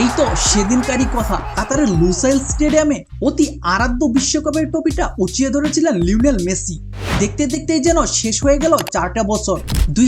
এই তো সেদিনকারই কথা। কাতারের লুসাইল স্টেডিয়ামে অতি আরাধ্য বিশ্বকাপের টপিটা উঁচিয়ে ধরেছিলেন লিওনেল মেসি। দেখতে দেখতেই যেন শেষ হয়ে গেল চারটা বছর। দুই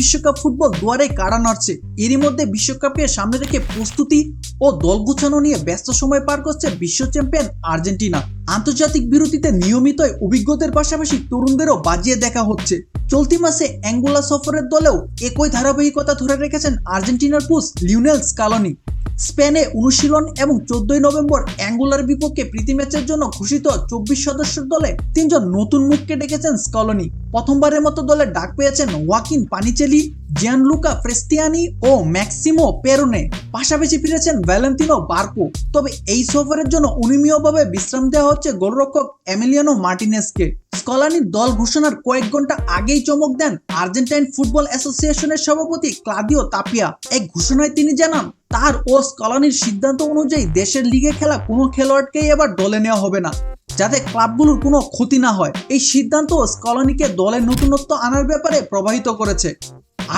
বিশ্বকাপ ফুটবল দুয়ারে কাড়া নাড়ছে। এরই মধ্যে বিশ্বকাপকে সামনে রেখে প্রস্তুতি ও দল গুছানো নিয়ে ব্যস্ত সময় পার করছে বিশ্ব চ্যাম্পিয়ন আর্জেন্টিনা। আন্তর্জাতিক বিরতিতে নিয়মিতই অভিজ্ঞতার পাশাপাশি তরুণদেরও বাজিয়ে দেখা হচ্ছে। চলতি মাসে অ্যাঙ্গোলা সফরের দলেও একই ধারাবাহিকতা ধরে রেখেছেন আর্জেন্টিনার কোচ লিওনেল স্কালনি। স্পেনে অনুশীলন এবং চোদ্দই নভেম্বর অ্যাঙ্গুলার বিপক্ষে প্রীতি ম্যাচের জন্য ঘোষিত চব্বিশ সদস্যের দলে তিনজন নতুন মুখকে ডেকেছেন স্কলনি। প্রথমবারের মতো দলে ডাক পেয়েছেন ওয়াকিন পানিচেলি, জিয়ানলুকা ফ্রেস্তিয়ানি ও ম্যাক্সিমো পেরোনে। পাশাপাশি ফিরেছেন ভ্যালেন্তিনো বার্কো। তবে এই সফরের জন্য অনিয়মীয়ভাবে বিশ্রাম দেওয়া হচ্ছে গোলরক্ষক এমিলিয়ানো মার্টিনেসকে। স্কলানির দল ঘোষণার কয়েক ঘণ্টা আগেই চমক দেন আর্জেন্টাইন ফুটবল অ্যাসোসিয়েশনের সভাপতি ক্লাদিও তাপিয়া। এক ঘোষণায় তিনি জানান তার ও স্কলানির সিদ্ধান্ত অনুযায়ী দেশের লিগে খেলা কোনো খেলোয়াড়কেই এবার দলে নেওয়া হবে না, যাতে ক্লাবগুলোর কোনো ক্ষতি না হয়। এই সিদ্ধান্ত স্কলানিকে দলে নতুনত্ব আনার ব্যাপারে প্রবাহিত করেছে।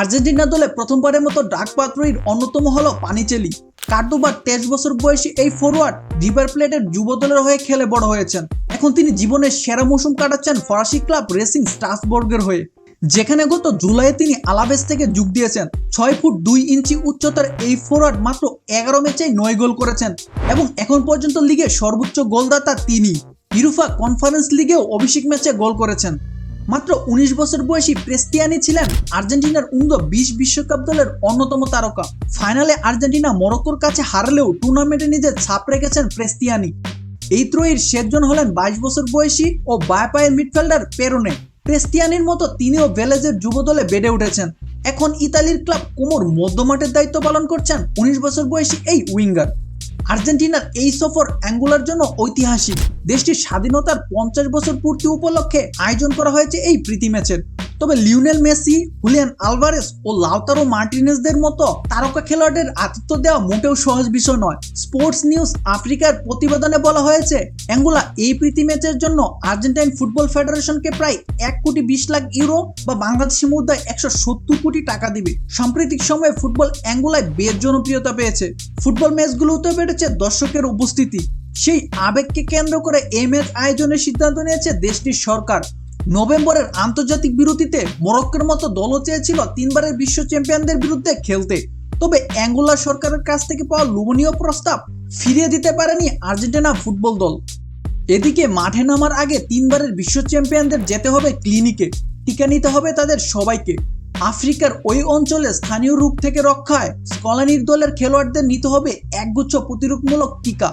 আর্জেন্টিনা দলে প্রথমবারের মতো ডাক পাত্রীর অন্যতম হলো পানিচেলি। কার্ডোবার তেইশ বছর বয়সী এই ফরওয়ার্ড রিভার প্লেটের যুব দলের হয়ে খেলে বড় হয়েছেন। এখন তিনি জীবনের সেরা মৌসুম কাটাচ্ছেন ফরাসি ক্লাব রেসিং স্ট্রাসবর্গের হয়ে। যেখানে গত জুলাইয়ে তিনি আলাবেস থেকে যোগ দিয়েছেন। ছয় ফুট দুই ইঞ্চি উচ্চতার এই ফরওয়ার্ড মাত্র এগারো ম্যাচে নয় গোল করেছেন এবং এখন পর্যন্ত লিগে সর্বোচ্চ গোলদাতা তিনি। ইরুফা কনফারেন্স লিগেও অভিষেক ম্যাচে গোল করেছেন। মাত্র উনিশ বছর বয়সী প্রেস্তিয়ানি ছিলেন আর্জেন্টিনার উন্দ বিশ বিশ্বকাপ দলের অন্যতম তারকা। ফাইনালে আর্জেন্টিনা মরক্কোর কাছে হারলেও টুর্নামেন্টে নিজের ছাপ রেখেছেন প্রেস্তিয়ানি। এই ত্রয়ীর শেষজন হলেন বাইশ বছর বয়সী ও বায়পায়ের মিডফিল্ডার পেরোনে। ক্রিস্টিয়ানির মতো তিনিও ভেলেজের যুব দলে বেড়ে উঠেছেন। এখন ইতালির ক্লাব কোমর মধ্যমাঠের দায়িত্ব পালন করছেন উনিশ বছর বয়সী এই উইঙ্গার। আর্জেন্টিনার এই সফর অ্যাঙ্গুলার জন্য ঐতিহাসিক। দেশটির স্বাধীনতার পঞ্চাশ বছর পূর্তি উপলক্ষে আয়োজন করা হয়েছে এই প্রীতি ম্যাচের। তবে লিওনেল মেসি, হুলিয়ান আলভারেস ও লাউতারো মার্টিনেসদের মতো তারকা খেলোয়াড়দের আতিথ্য দেওয়া মোটেও সহজ বিষয় নয়। স্পোর্টস নিউজ আফ্রিকার প্রতিবেদনে বলা হয়েছে, অ্যাঙ্গোলা এই প্রীতি ম্যাচের জন্য আর্জেন্টাইন ফুটবল ফেডারেশনকে প্রায় এক কোটি বিশ লাখ ইউরো বা বাংলাদেশি মুদ্রায় একশো সত্তর কোটি টাকা দিবে। সাম্প্রতিক সময়ে ফুটবল অ্যাঙ্গোলায় বেশ জনপ্রিয়তা পেয়েছে। ফুটবল ম্যাচগুলোতে বেড়েছে দর্শকের উপস্থিতি। সেই আবেগকে কেন্দ্র করে এই ম্যাচ আয়োজনের সিদ্ধান্ত নিয়েছে দেশটির সরকার। নভেম্বরের আন্তর্জাতিক বিরতিতে মরক্কোর মতো দলও চেয়েছিল তিনবারের বিশ্ব চ্যাম্পিয়নদের বিরুদ্ধে খেলতে। তবে অ্যাঙ্গোলা সরকারের কাছ থেকে পাওয়া লোভনীয় প্রস্তাব ফিরিয়ে দিতে পারেনি আর্জেন্টিনা ফুটবল দল। এদিকে মাঠে নামার আগে তিনবারের বিশ্ব চ্যাম্পিয়নদের যেতে হবে ক্লিনিকে, টিকা নিতে হবে তাদের সবাইকে। আফ্রিকার ওই অঞ্চলে স্থানীয় রোগ থেকে রক্ষায় স্কলানির দলের খেলোয়াড়দের নিতে হবে একগুচ্ছ প্রতিরোধমূলক টিকা।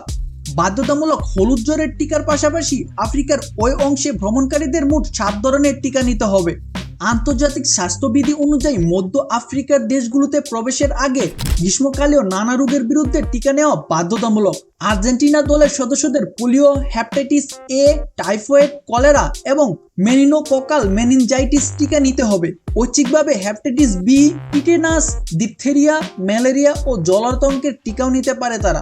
বাধ্যতামূলক হলুদ জ্বরের টিকার পাশাপাশি আফ্রিকার ওই অংশে ভ্রমণকারীদের মোট সাত ধরনের টিকা নিতে হবে। আন্তর্জাতিক স্বাস্থ্যবিধি অনুযায়ী মধ্য আফ্রিকার দেশগুলোতে প্রবেশের আগে গ্রীষ্মকালীয় নানা রোগের বিরুদ্ধে টিকা নেওয়া বাধ্যতামূলক। আর্জেন্টিনা দলের সদস্যদের polio hepatitis A, typhoid, cholera এবং মেনিনোকোকাল মেনিনজাইটিস টিকা নিতে হবে। ঐচ্ছিকভাবে hepatitis B, tetanus, diphtheria, malaria ও জলাতঙ্কের টিকাও নিতে পারে তারা।